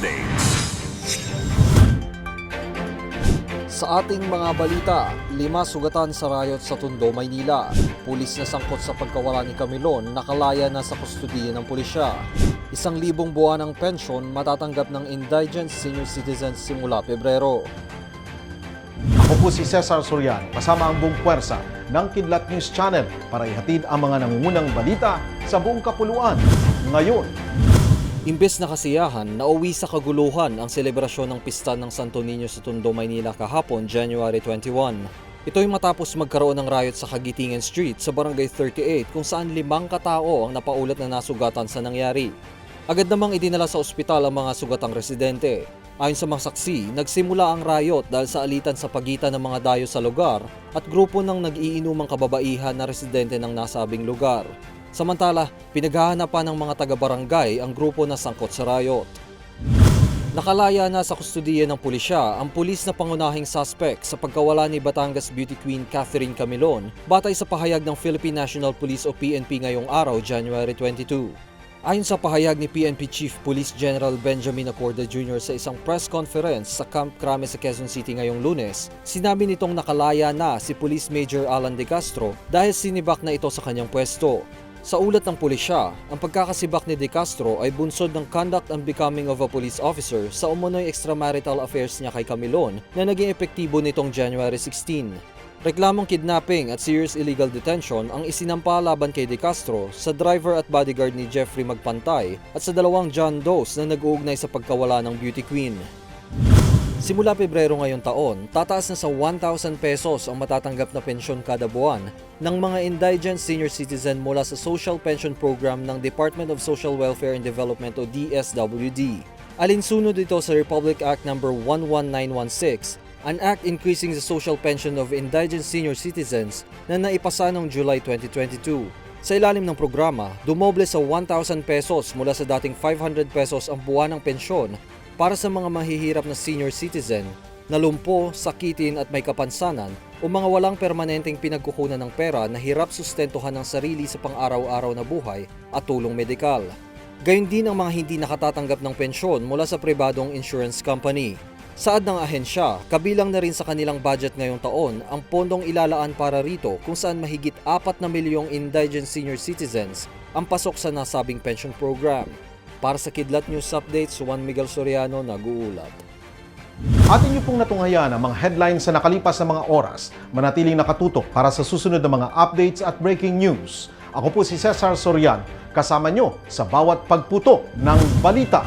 Updates. Sa ating mga balita, lima sugatan sa rayot sa Tondo, Maynila. Pulis na sangkot sa pagkawala ni Camilon, nakalaya na sa kustudiya ng pulisya. Isang libong buwan ng pensyon matatanggap ng indigent senior citizens simula Pebrero. Ako po si Cesar Sorian, kasama ang buong puwersa ng Kidlat News Channel para ihatid ang mga nangungunang balita sa buong kapuluan. Ngayon, Imbes na kasiyahan, nauwi sa kaguluhan ang selebrasyon ng pista ng Santo Niño sa Tondo, Maynila kahapon, January 21. Ito'y matapos magkaroon ng riot sa Kagitingan Street sa Barangay 38 kung saan limang katao ang napaulat na nasugatan sa nangyari. Agad namang idinala sa ospital ang mga sugatang residente. Ayon sa mga saksi, nagsimula ang riot dahil sa alitan sa pagitan ng mga dayo sa lugar at grupo ng nag-iinumang kababaihan na residente ng nasabing lugar. Samantala, pinaghahanapan ng mga taga-barangay ang grupo na sangkot sa riot. Nakalaya na sa kustudiya ng pulisya ang pulis na pangunahing suspect sa pagkawala ni Batangas beauty queen Catherine Camilon batay sa pahayag ng Philippine National Police o PNP ngayong araw, January 22. Ayon sa pahayag ni PNP Chief Police General Benjamin Acorda Jr. sa isang press conference sa Camp Crame sa Quezon City ngayong lunes, sinabi nitong nakalaya na si Police Major Alan De Castro dahil sinibak na ito sa kanyang pwesto. Sa ulat ng pulisya, ang pagkakasibak ni De Castro ay bunsod ng conduct and becoming of a police officer sa umunoy extramarital affairs niya kay Camilon na naging epektibo nitong January 16. Reklamong kidnapping at serious illegal detention ang isinampa laban kay De Castro sa driver at bodyguard ni Jeffrey Magpantay at sa dalawang John Does na nag-uugnay sa pagkawala ng beauty queen. Simula Pebrero ngayong taon, tataas na sa 1,000 pesos ang matatanggap na pensyon kada buwan ng mga indigent senior citizen mula sa Social Pension Program ng Department of Social Welfare and Development o DSWD. Alinsunod ito sa Republic Act No. 11916, an act increasing the social pension of indigent senior citizens na naipasa noong July 2022. Sa ilalim ng programa, dumoble sa 1,000 pesos mula sa dating 500 pesos ang buwan ng pensyon para sa mga mahihirap na senior citizen na lumpo, sakitin at may kapansanan o mga walang permanenteng pinagkukunan ng pera na hirap sustentuhan ng sarili sa pang-araw-araw na buhay at tulong medikal. Gayun din ang mga hindi nakatatanggap ng pensyon mula sa pribadong insurance company. Saad ng ahensya, kabilang na rin sa kanilang budget ngayong taon ang pondong ilalaan para rito kung saan mahigit 4 na milyong indigent senior citizens ang pasok sa nasabing pension program. Para sa Kidlat News Updates, Juan Miguel Soriano nag-uulat. atin niyo pong natunghayan ang mga headlines sa nakalipas na mga oras. Manatiling nakatutok para sa susunod na mga updates at breaking news. Ako po si Cesar Sorian, kasama nyo sa bawat pagputo ng balita.